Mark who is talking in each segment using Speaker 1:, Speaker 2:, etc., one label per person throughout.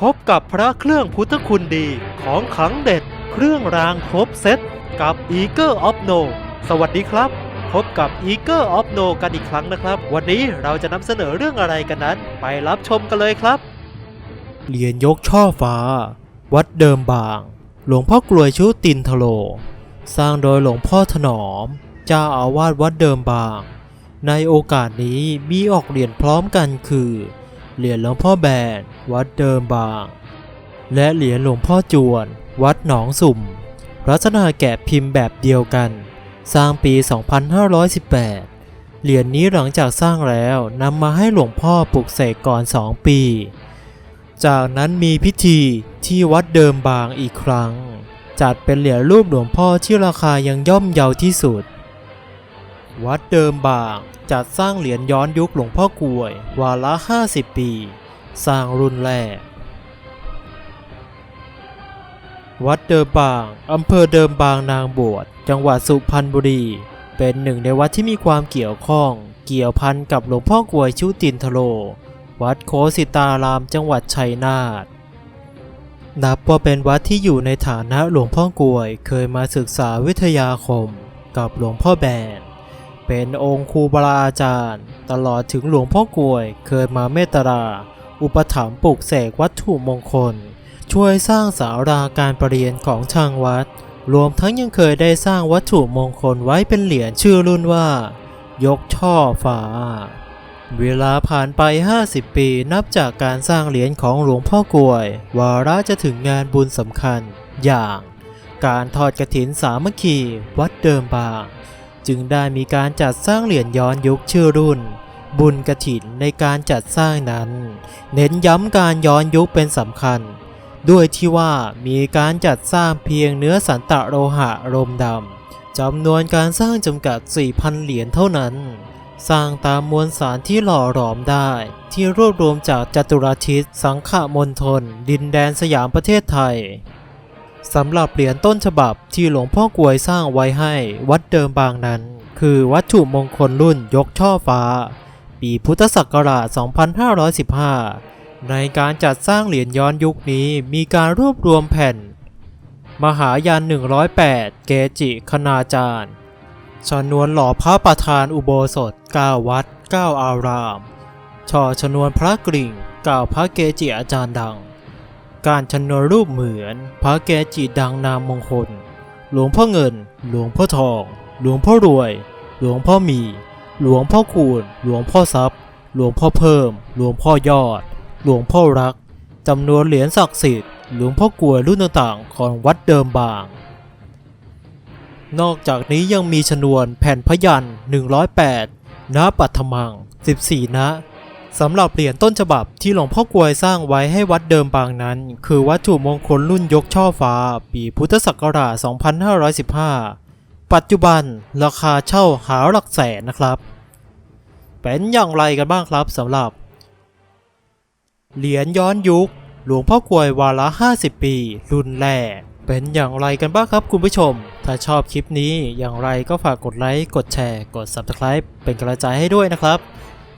Speaker 1: พบกับพระเครื่องพุทธคุณดีของขังเด็ด เครื่องรางครบเซตกับ Eager of No สวัสดีครับ พบกับ Eager of No กันอีกครั้งนะครับ วันนี้เราจะนำเสนอเรื่องอะไรกันนั้น ไปรับชมกันเลยครับ เหรียญยกช่อฟ้า วัดเดิมบาง หลวงพ่อกลวยชุตินทโล สร้างโดยหลวงพ่อถนอมเจ้าอาวาสวัดเดิมบาง ในโอกาสนี้มีออกเหรียญพร้อมกันคือ เหรียญหลวงพ่อแบน วัดเดิมบาง และเหรียญหลวงพ่อจวน วัดหนองสุ่ม ลักษณะแกะพิมพ์แบบเดียวกัน สร้างปี 2518 เหรียญนี้หลังจากสร้างแล้วนำมาให้หลวงพ่อปลุกเสกก่อน 2 ปี จากนั้นมีพิธีที่วัดเดิมบางอีกครั้ง จัดเป็นเหรียญรูปหลวงพ่อที่ราคายังย่อมเยาที่สุด วัดเดิมบางจัดสร้างเหรียญย้อนยุคหลวงพ่อกลวย วาระ50 ปี สร้างรุ่นแรก วัดเดิมบาง อำเภอเดิมบางนางบวช จังหวัดสุพรรณบุรี เป็นหนึ่งในวัดที่มีความเกี่ยวข้อง เกี่ยวพันกับหลวงพ่อกลวยชุตินทโลวัดโคสิตารามจังหวัดชัยนาทนับว่าเป็นวัดที่อยู่ในฐานะหลวงพ่อกลวยเคยมาศึกษาวิทยาคมกับหลวงพ่อแบน เป็นองค์ครูบาอาจารย์ ตลอดถึงหลวงพ่อกลวยเคยมาเมตตา อุปถัมภ์ปลุกเสกวัตถุมงคล ช่วยสร้างสาราการประเรียนของทางวัด รวมทั้งยังเคยได้สร้างวัตถุมงคลไว้เป็นเหรียญชื่อรุ่นว่า ยกช่อฟ้าเวลาผ่านไป 50 ปีนับจากการสร้างเหรียญของหลวงพ่อกลวย วาระจะถึงงานบุญสำคัญ อย่าง การทอดกระถินสามัคคี วัดเดิมบาง จึงได้มีการจัดสร้างเหรียญย้อนยุคชื่อรุ่น บุญกระถินในการจัดสร้างนั้น เน้นย้ำการย้อนยุคเป็นสำคัญ ด้วยที่ว่ามีการจัดสร้างเพียงเนื้อสันตะโลหะรมดำจำนวนการสร้างจำกัด 4,000 เหรียญเท่านั้น สร้างตามมวลสารที่หล่อหลอมได้ ที่รวบรวมจากจัตุรทิศสังขมณฑลดินแดนสยามประเทศไทย สำหรับเหรียญต้นฉบับที่หลวงพ่อกวยสร้างไว้ให้วัดเดิมบางนั้น คือวัตถุมงคลรุ่นยกช่อฟ้า ปีพุทธศักราช 2515 ในการจัดสร้างเหรียญย้อนยุคนี้มีการรวบรวมแผ่น มหายัน108 เกจิคณาจารย์ชนวนหล่อพระประธานอุโบสถ 9 วัด 9 อาราม ช่อชนวนพระกริ่ง 9 พระเกจิอาจารย์ดัง การชนวนรูปเหมือน พระเกจิดังนามมงคล หลวงพ่อเงิน หลวงพ่อทอง หลวงพ่อรวย หลวงพ่อมี หลวงพ่อคูณ หลวงพ่อทรัพย์ หลวงพ่อเพิ่ม หลวงพ่อยอด หลวงพ่อรักจำนวนเหรียญศักดิ์สิทธิ์หลวงพ่อกลัวรุ่นต่างๆของวัดเดิมบาง นอกจากนี้ยังมีชนวนแผ่นพยัน108ณปัทมัง 14 ณ สำหรับเหรียญต้นฉบับที่หลวงพ่อกวยสร้างไว้ให้วัดเดิมบางนั้น คือวัตถุมงคลรุ่นยกช่อฟ้า ปีพุทธศักราช 2515 ปัจจุบันราคาเช่าหาหลักแสนนะครับ เป็นอย่างไรกันบ้างครับสำหรับ เหรียญย้อนยุค หลวงพ่อกวยวาระ 50 ปี รุ่นแรกเป็นอย่างไรกันบ้างครับคุณผู้ชม ถ้าชอบคลิปนี้อย่างไรก็ฝากกดไลค์ กดแชร์ กด Subscribe เป็นกำลังใจให้ด้วยนะครับ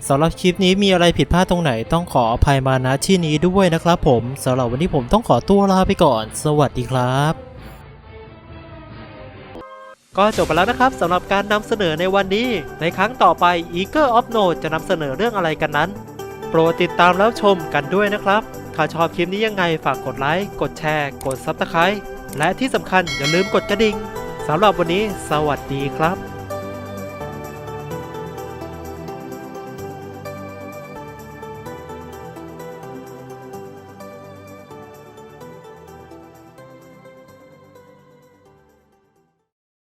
Speaker 1: สำหรับคลิปนี้มีอะไรผิดพลาดตรงไหนต้องขออภัยมาณที่นี้ด้วยนะครับผมสำหรับวันนี้ผมต้องขอตัวลาไปก่อน สวัสดีครับก็จบไปแล้วนะครับสำหรับการนำเสนอในวันนี้ ในครั้งต่อไป Eager of No จะนำเสนอเรื่องอะไรกันนั้น โปรดติดตามแล้วชมกันด้วยนะครับ ถ้าชอบคลิปนี้ยังไงฝากกดไลค์ กดแชร์ กด Subscribe และที่สำคัญอย่าลืมกดกระดิ่งสำหรับวันนี้ สวัสดีครับ